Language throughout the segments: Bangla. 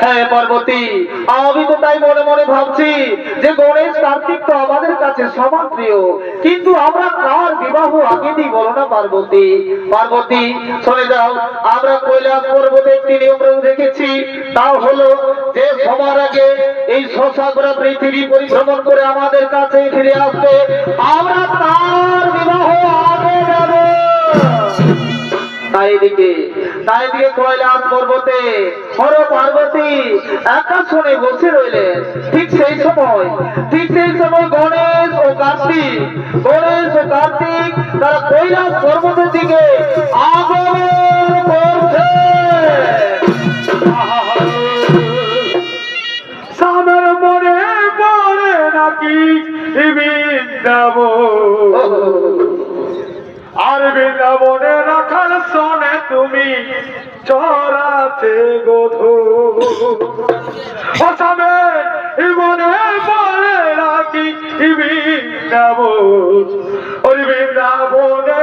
হ্যাঁ পার্বতী আমি তো তাই মনে মনে ভাবছি যে গণেশ কার্তিক তো আমাদের কাছে সমান প্রিয় কিন্তু আমরা কার বিবাহ আগে দিই বলো না, পার্বতী? পার্বতী, চলে যাও। আমরা কৈলাস পর্বতে একটি নিয়ম তাও হলো যে সবার আগে এই শশাগ্রা পৃথিবী পরিভ্রমণ করে আমাদের কাছে ফিরে আসবে। আমরা তার বিবাহ তাই দিকে তাই কৈলাস পর্বতে হর পার্বতী একা বসে রইলেন ঠিক সেই সময় ঠিক সেই সময় গণেশ ও কার্তিক গণেশ ও কার্তিক তারা কৈলাস পর্বতের দিকে আগমন করছে সামের মনে পড়ে নাকি বৃন্দাবন আর মনে রাখার সনে তুমি চড়াতে গধু অসামে মনে বলে রাখি বৃন্দাব বৃন্দাবনে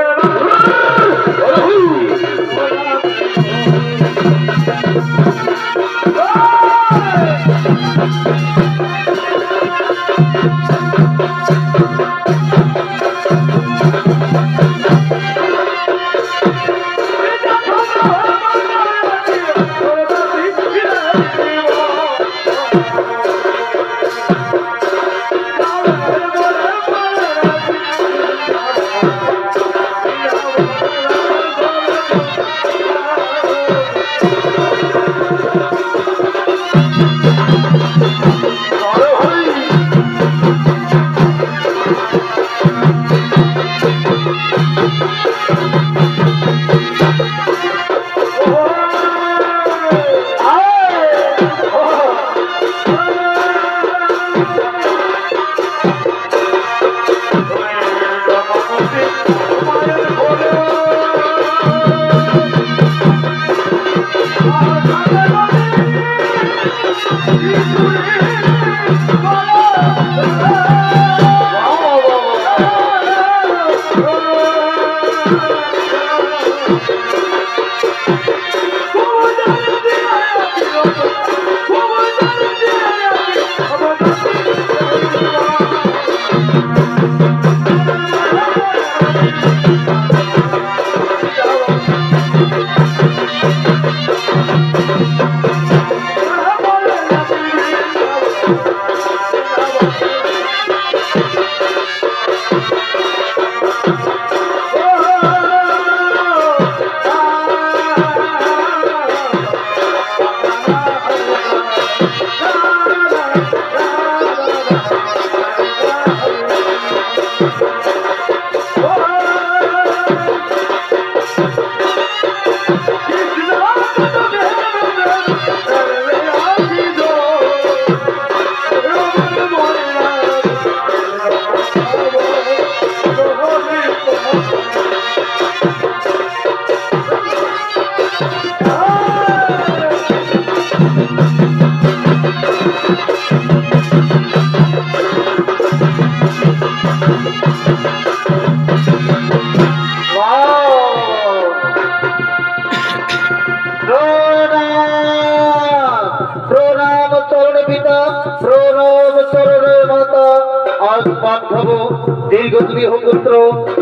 ভব দীর্ঘ তুমি হোক পুত্র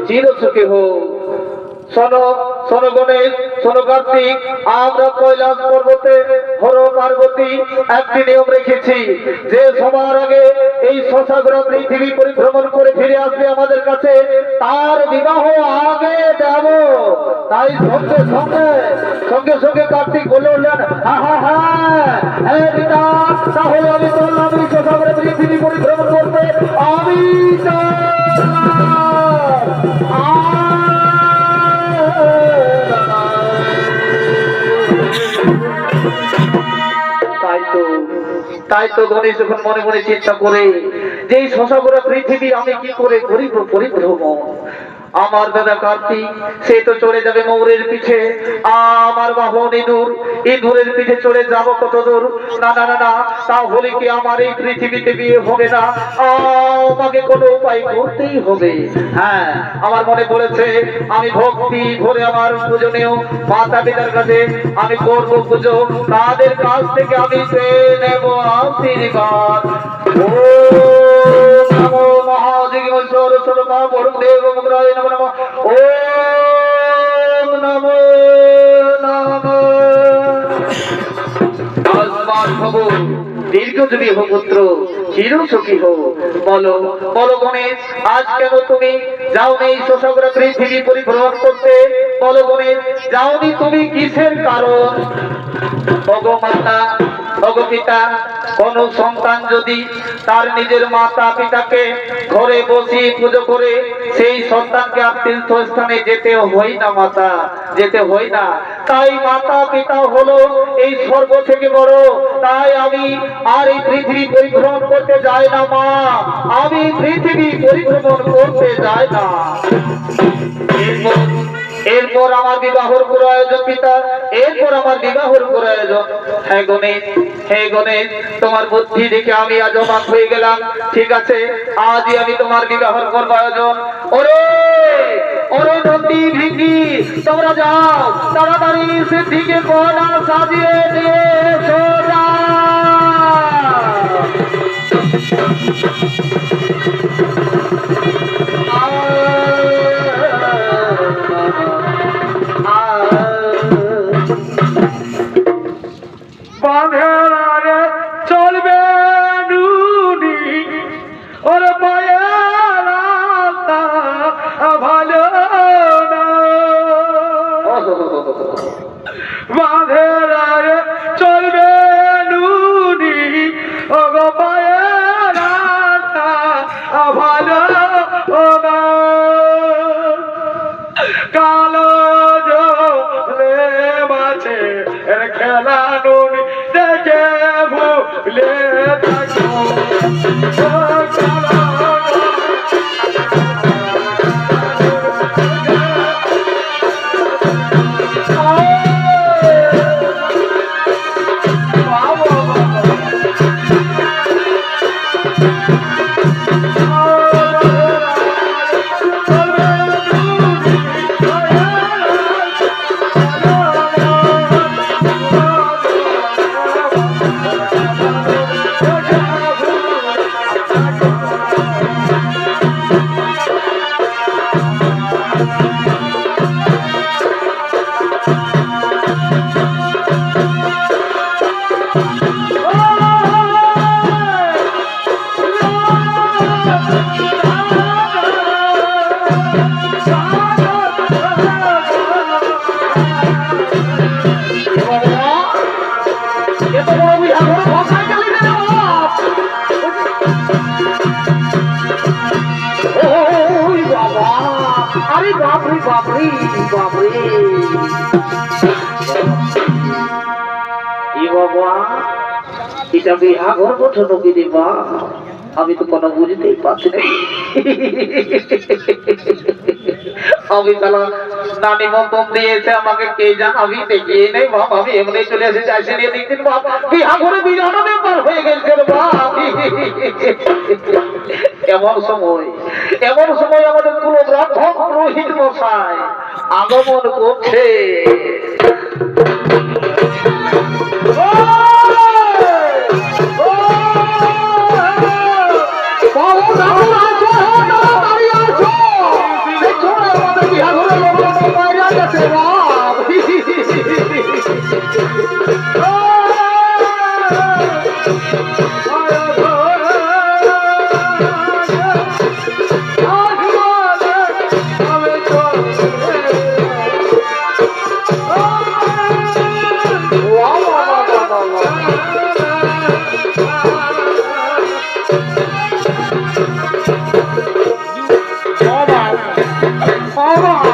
চির সুখে হোক। শোনো শোনো গণেশ আমরা কৈলাস পর্বতে হর পার্বতী একটি নিয়ম রেখেছি, যে সবার আগে এই শশাগ্র পৃথিবী পরিভ্রমণ করে ফিরে আসবে আমাদের কাছে, তার বিবাহ আগে দেব। তাই সঙ্গে সঙ্গে সঙ্গে সঙ্গে কার্তিক বলে উঠলেন তাহলে আমি চললাম এই শশাগ্র পৃথিবী পরিভ্রমণ করতে আমি তাই তো তাই তো গণেশ, যখন মনে মনে চিন্তা করে যে শশাগুলো পৃথিবী আমি কি করে করিব পরিভ্রমণ আমার দাদা কার্তিক সে তো চলে যাবে মৌরের পিছে আমার বাহন ইঁদুর ইঁদুরের পিঠে চলে যাব কত দূর না না না, তাহলে কি আমার এই পৃথিবীতে বিয়ে হবে না? আমাকে কোনো উপায় করতেই হবে। হ্যাঁ আমার মনে পড়েছে, আমি ভক্তি ভরে আমার পূজনীয় মাতা পিতার কাছে আমি করব পুজো। তাদের কাছ থেকে আমি পেয়ে নেব আশীর্বাদ। নমো মহাজিগেশ্বর স্বরূপা বরুণ দেব মুদ্রায় নমো নমঃ ওম নমো নমঃ ভব দীর্ঘ হো পুত্র চির সুখী হো বলো বলো গণেশ আজ কেন তুমি যাওনি শোষকরা পৃথিবী পরিভ্রমণ করতে, বলো গণেশ যাওনি তুমি কিসের কারণ? ভগমাতা ভগপিতা কোন সন্তান যদি তার নিজের মাতা পিতাকে ঘরে বসি পুজো করে, সেই সন্তানকে আর তীর্থস্থানে যেতে হয় না মাতা, যেতে হয় না। তাই মাতা পিতা হলো এই স্বর্গ থেকে বড়। তাই আমি আর এই পৃথিবী পরিভ্রমণ করতে যাই না মা। আমি পৃথিবী পরিভ্রমণ করতে যাই না। এরপর আমার বিবাহর প্রয়োজন পিতা এরপর আমার বিবাহর প্রয়োজন। হ্যাঁ গণেশ হে গণেশ তোমার বুদ্ধি দেখে আমি আজ অবাক হয়ে গেলাম। ঠিক আছে, আজই আমি তোমার বিবাহর করব আয়োজন। ওরে ওরে নন্দী ভিঙ্গি তোমরা যাও, তাড়াতাড়ি সিদ্ধিকে কোনা সাজিয়ে দিয়ে সোজা। এটা বিহা ঘর গঠন কি রে আমি তো কোনো বুঝতেই পারছি না। আমি তালা না নিমন্ত্রণ দিয়েছে, আমাকে কে জানাবি দেখিয়ে নেই বাপ আমি এমনি চলে এসেছি আসে নিয়ে দিন বাপ বিহা করে বিরাট ব্যাপার হয়ে গেছে বাপ এমন সময় এমন সময় আমাদের পুরো ব্রাহ্মণ পুরোহিত মশাই আগমন করছে। বাহ, বাহ,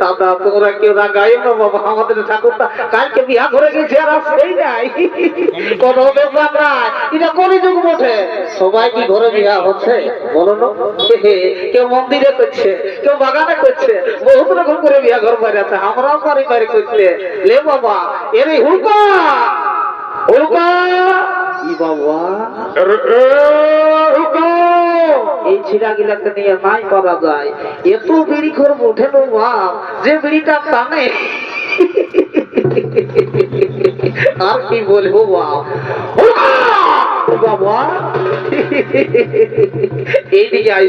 দাদা তোমরা কেউ রাগাই না বাবা আমাদের ঠাকুরটা কালকে বিয়া করে গেছে আর আসেই নাই। কোনো ব্যাপার নাই। এটা কোন যুগ বটে? সবাই কি ঘরে বিয়া হচ্ছে? বলো না। কেউ মন্দিরে করছে কেউ বাগানে করছে। বহুত রকম করে বিয়া ঘর বাইরে আছে আমরাও করছে। লে বাবা এর হুলকা! হুলকা! ই বাবা? এই ছিড়া গিলাকে নিয়ে নাই করা যায়। এত বিড়ি করব উঠে নো বাপ যে বিড়িটা টানে। আর কি বলব বাপ বাবা এইদিকে আই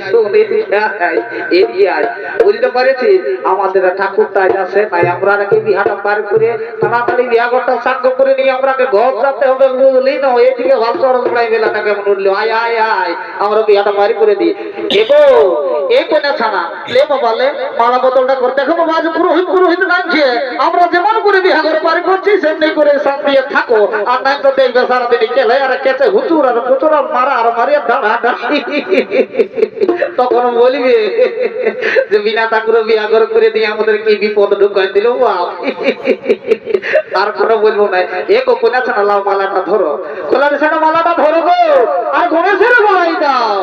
এইদিকে আই বুঝতে পারেছি আমাদের ঠাকুরটা আজ আছে, তাই আমরা নাকি বিহাটা পার করে তাড়াতাড়ি করে নিয়ে ঘর যাতে হবে। বুঝলি না চড়ক পড়াই কেমন আয় আয় আয়, আমরা বিহাটা পারি করে দিই? আমরা যেমন করে বিহা করে পারি করছি, সেমনি করে দিয়ে থাকো। আর নাই তো দেখবে সারাদিন কেলে আর কেটে তখন বলবে যে বিনা ঠাকুরে বিয়া করে করে দিয়ে আমাদের কি বিপদ ঢুকাই দিল তারপরে বলব না এ কোনা ছাড়া লাও মালাটা ধরো। খোলা ছানা মালাটা ধরো গো, আর গণেশের মালাই দাও।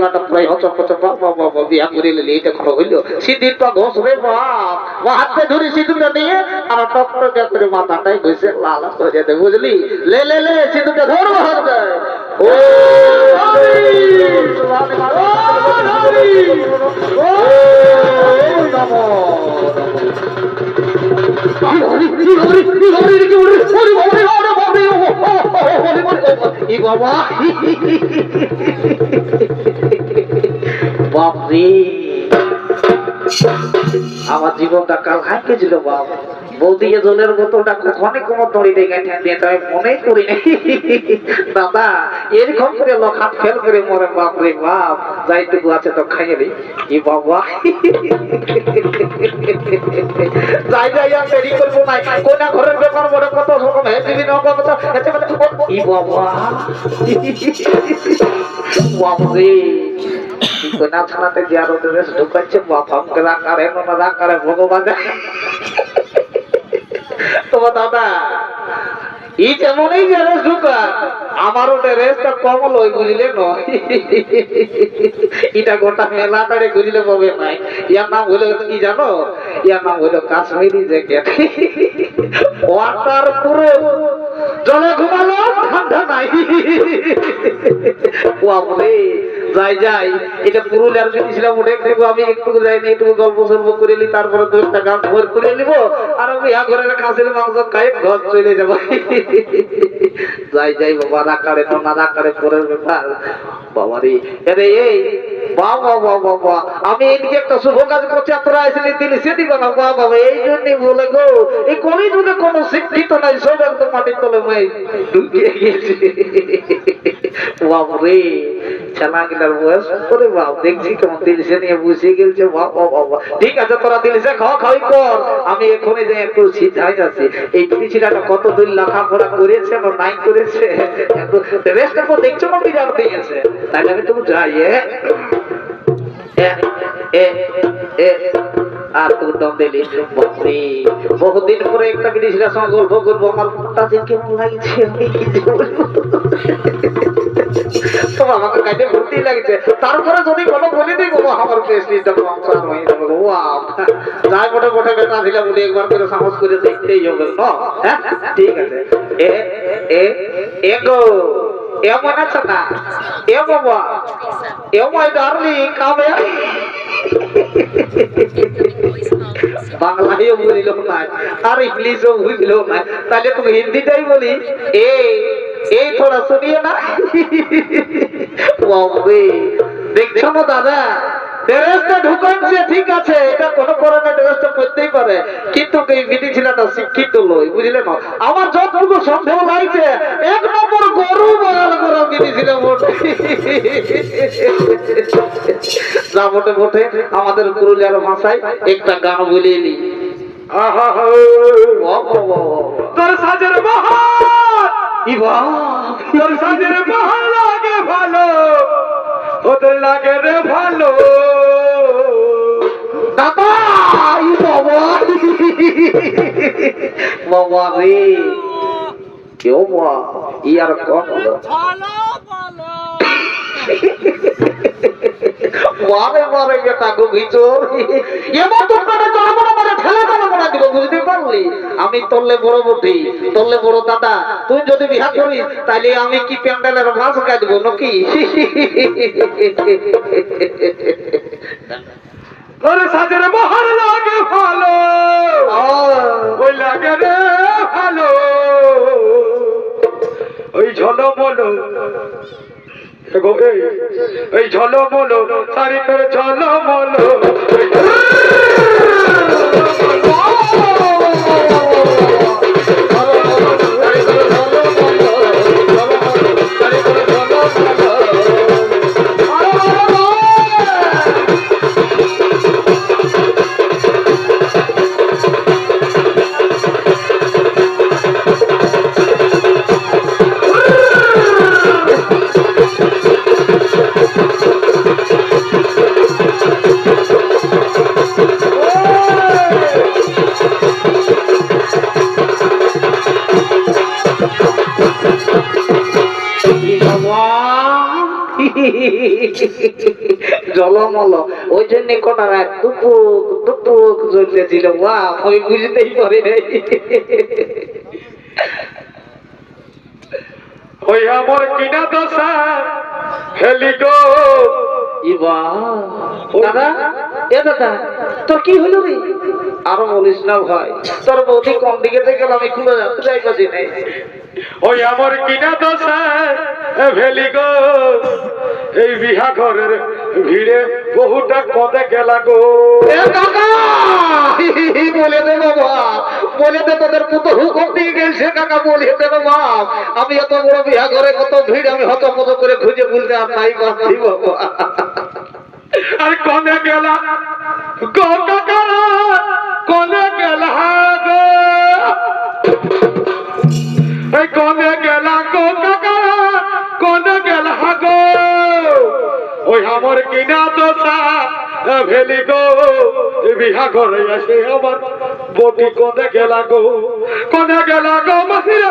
আগে মালাটা প্রায় হচক হচক বাবা বিয়া করে নিলে এটা কোনো হইল সিঁদুর তো ঘষ রে ও হাতে ধরে সিঁদুরটা নিয়ে আর টক টক করে মাথাটাই ঘষে লাল করে যেতে বুঝলি লে লে লে সিঁদুরটা ধরবো হাতে ও হরি! ও হরি! আমার জীবনটা কাল হাইকে ছিল বাপ। বৌদিয়ে জলের বোতলটা কখনই কোনো দেখে দিয়ে আমি মনেই করি নাই। দাদা, এরকম করে লোক হাত ফেল করে মরে বাপ। রে বাপ যাইটুকু আছে তো খাইয়ে রে কি বাবা। যাই যাই দেরি করব না। কোনা ঘরের ব্যাপার বড় কত রকম হেঁচে নৌকা কত মানে ঢুকাচ্ছে বাপাম কে রাখারে না রাখারে ভগবান তোমার দাদা ই যেমনই ড্রেস ঢুকা আমারও ড্রেসটা কমল ওই বুঝলে নয়। এটা গোটা মেলাটারে বুঝলে পাবে নাই ইয়ার নাম হলো কি জানো? ইয়ার নাম হলো কাশ্মীরি জ্যাকেট ওয়াটার জলে ঘুমালো ঠান্ডা নাই। বাপরে। যাই যাই। এটা পুরুলিয়ার গেছিলাম ওটা একটু আমি। একটু যাইনি একটু গল্প সল্প করে নি, তারপরে দশটা গান ভর করে নিব। আর আমি ইয়া ঘরে খাসির মাংস খাই, ঘর চলে যাব। যাই যাই, বাবা, রাখারে না রাখারে পরের ব্যাপার। বাবা রে আরে এই আমি একটা শুভ কাজ বাবা এই কোনো শিক্ষিত নাই মাটির তলে বাবরে গিলার বয়স করে বাপ, দেখছি কেমন দিলসে নিয়ে বসে গেলছে। ঠিক আছে, তোরা দিলসে কর। আমি এখনই যে একটু সিদ্ধাই আছি এই পিছিলাটা কত দিন লেখাপড়া করেছে বা নাই করেছে? রেস্টের পর দেখছ না বিরাট দিয়েছে তাই আমি তুমি যাই এ এ এ আর তোর দম বাপরে বহুদিন পরে একটা বিদেশিরা সঙ্গে গল্প করব, আমার মনটা যে কেমন লাগছে ভর্তি লাগছে। তারপরে যদি কোনো দিই একবার করে দেখতেই হবে। হ্যাঁ ঠিক আছে। এ এ গো, এ বাংলায়ও বুঝিল না আর ইংলিশও বুঝলো না। তাহলে তুমি হিন্দিটাই বলি। এ এই থোড়া শুনিয়ে না? দেখছ না দাদা? ড্রেসটা ঢুকাচ্ছে, ঠিক আছে। আমাদের পুরুলিয়ার ভাষায় একটা গান বলিয়ে নি। তোর সাজের ভালো। ওদের লাগে রে ভালো। বাবা রে কেউ বা ইয়ার কম মারে মারে বেটা গো ভিতর। এবার তোর কাছে চড়বো না মানে ঠেলে দেবো না দিব বুঝতে পারলি? আমি তললে বড় বটি তললে বড় দাদা। তুই যদি বিহা করিস তাহলে আমি কি প্যান্ডেলের ভাস কাটবো নাকি? তোর সাজের ঝলমলো। এগো এই ঝলমলো সারি তোর ঝলমলো। জলমল। ওই জন্য কোটা টুপুক টুপুক জ্বলতেছিল বা আমি বুঝতেই পারি নাই। ওই আমার কিনা দশা হেলি গো। ইবা দাদা এ দাদা তোর কি হলো রে? আরও বলিস না ভাই তোর বৌদি কম দিকে থেকে গেল আমি খুলে যাতে যাই কাজে নেই। ওই আমার কিনা দশা ভেলি গো। এই বিহা ঘরের ভিড়ে বহুটা কদে গেলা গো। বলে দে বাবা বলে দে তোদের পুতো হুকুম দিয়ে গেছে, কাকা, বলে দে বাবা আমি এত বড় বিহা ঘরে কত ভিড়, আমি হত মত করে খুঁজে বলতে আর নাই বাবা আর কনে গেলা কনে গেলা। ভেলি গো বিহা ঘরে আসে আমার বটি কোনে গেলা গো কোনে গেলা গো মাসিরা